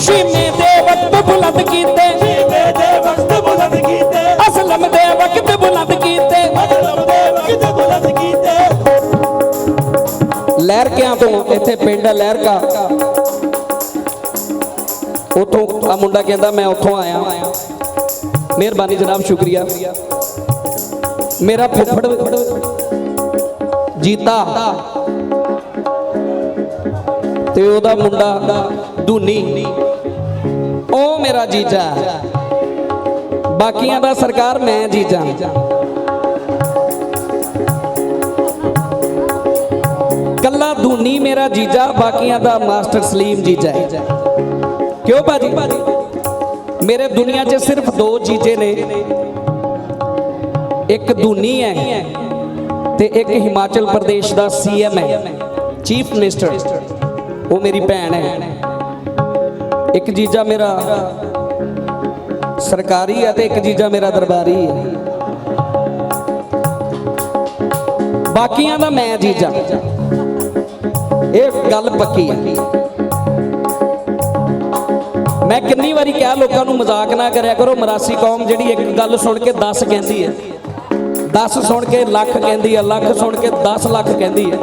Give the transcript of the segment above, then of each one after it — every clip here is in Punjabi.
ਸ਼ੀਮੇ ਦੇ ਵਕਤ ਬੁਲੰਦ ਕੀਤੇ। ਜੀਵੇ ਦੇ ਵਕਤ ਬੁਲੰਦ ਕੀਤੇ ਅਸਲਮ ਦੇ ਵਕਤ ਬੁਲੰਦ ਕੀਤੇ। ਮਤਲਬ ਦੇ ਵਕਤ ਬੁਲੰਦ ਕੀਤੇ ਲਹਿਰਕਿਆਂ ਤੋਂ ਇੱਥੇ ਪਿੰਡ ਹੈ ਲਹਿਰਕਾ। ਉਥੋਂ ਆ ਮੁੰਡਾ ਕਹਿੰਦਾ, ਮੈਂ ਉੱਥੋਂ ਆਇਆ ਮਿਹਰਬਾਨੀ ਜਨਾਬ, ਸ਼ੁਕਰੀਆ। ਮੇਰਾ ਫੁੱਫੜ ਜੀਤਾ। ਤੇ ਉਹਦਾ ਮੁੰਡਾ ਧੂਨੀ। ਉਹ ਮੇਰਾ ਜੀਜਾ। ਬਾਕੀਆਂ ਦਾ ਸਰਕਾਰ ਮੈਂ ਜੀਜਾ। ਕੱਲਾ ਧੂਨੀ ਮੇਰਾ ਜੀਜਾ, ਬਾਕੀਆਂ ਦਾ ਮਾਸਟਰ ਸਲੀਮ ਜੀਜਾ ਹੈ। ਕਿਉਂ ਭਾਜੀ? ਮੇਰੇ ਦੁਨੀਆ 'ਚ ਸਿਰਫ ਦੋ ਜੀਜੇ ਨੇ। ਇੱਕ ਧੂਨੀ ਹੈ। ਤੇ ਇੱਕ ਹਿਮਾਚਲ ਪ੍ਰਦੇਸ਼ ਦਾ ਸੀਐਮ ਹੈ। ਚੀਫ ਮਿਨਿਸਟਰ ਉਹ ਮੇਰੀ ਭੈਣ ਹੈ। ਇੱਕ ਜੀਜਾ ਮੇਰਾ ਸਰਕਾਰੀ ਹੈ ਤੇ ਇੱਕ ਜੀਜਾ ਮੇਰਾ ਦਰਬਾਰੀ ਹੈ। ਬਾਕੀਆਂ ਦਾ ਮੈਂ ਜੀਜਾ। ਇਹ ਗੱਲ ਪੱਕੀ ਹੈ। ਮੈਂ ਕਿੰਨੀ ਵਾਰੀ ਕਿਹਾ, ਲੋਕਾਂ ਨੂੰ ਮਜ਼ਾਕ ਨਾ ਕਰਿਆ ਕਰੋ, ਮਰਾਸੀ ਕੌਮ ਜਿਹੜੀ ਇੱਕ ਗੱਲ ਸੁਣ ਕੇ 10 ਕਹਿੰਦੀ ਹੈ। 10 ਸੁਣ ਕੇ ਲੱਖ ਕਹਿੰਦੀ ਹੈ ਲੱਖ ਸੁਣ ਕੇ 10 ਲੱਖ ਕਹਿੰਦੀ ਹੈ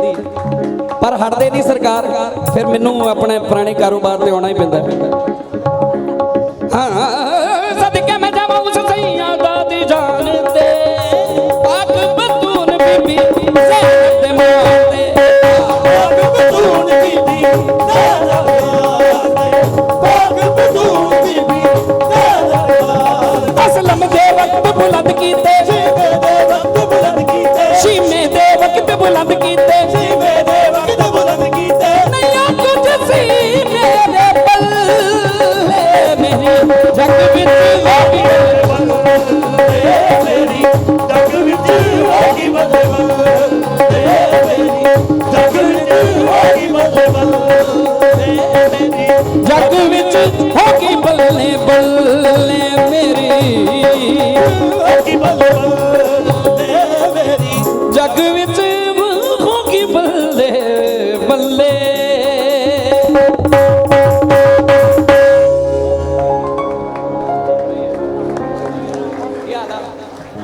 ਪਰ ਹਟਦੇ ਨਹੀਂ ਸਰਕਾਰ, ਫਿਰ ਮੈਨੂੰ ਆਪਣੇ ਪੁਰਾਣੇ ਕਾਰੋਬਾਰ ਤੇ ਆਉਣਾ ਹੀ ਪੈਂਦਾ। ਹਾਂ, ਸਦਕੇ ਮੈਂ ਜਾਵਾਂ ਉਸ ਸਈਆਂ ਦਾ ਦੀ ਜਾਨ ਤੇ। ਪਾਕ ਬਤੂਨ ਬੀਬੀ ਜ਼ੈਨਬ ਦੇ ਮਾਂ ਤੇ। ਬਾਗ ਬਦੂਨ ਬੀਲੀ ਦਰਬਾਰ ਅਸਲਮ ਦੇ ਵਕਤ ਬੁਲੰਦ ਕੀਤੇ। ਪੱਲੇ ਮੇਰੀ ਜਗ ਵਿੱਚ ਹੋ ਗਈ ਮੇਰੀ ਜਗ ਵਿੱਚ ਹੋ ਗਈ ਮਤਲਬ ਜਗ ਵਿੱਚ ਹੋ ਗਈ ਮਤਲਬ ਮੇਰੀ ਜਗ ਬੱਲੇ ਬੱਲੇ ਮੇਰੀ ਹੋ ਜਗ ਵਿੱਚ ਹੋ ਬੱਲੇ ਬੱਲੇ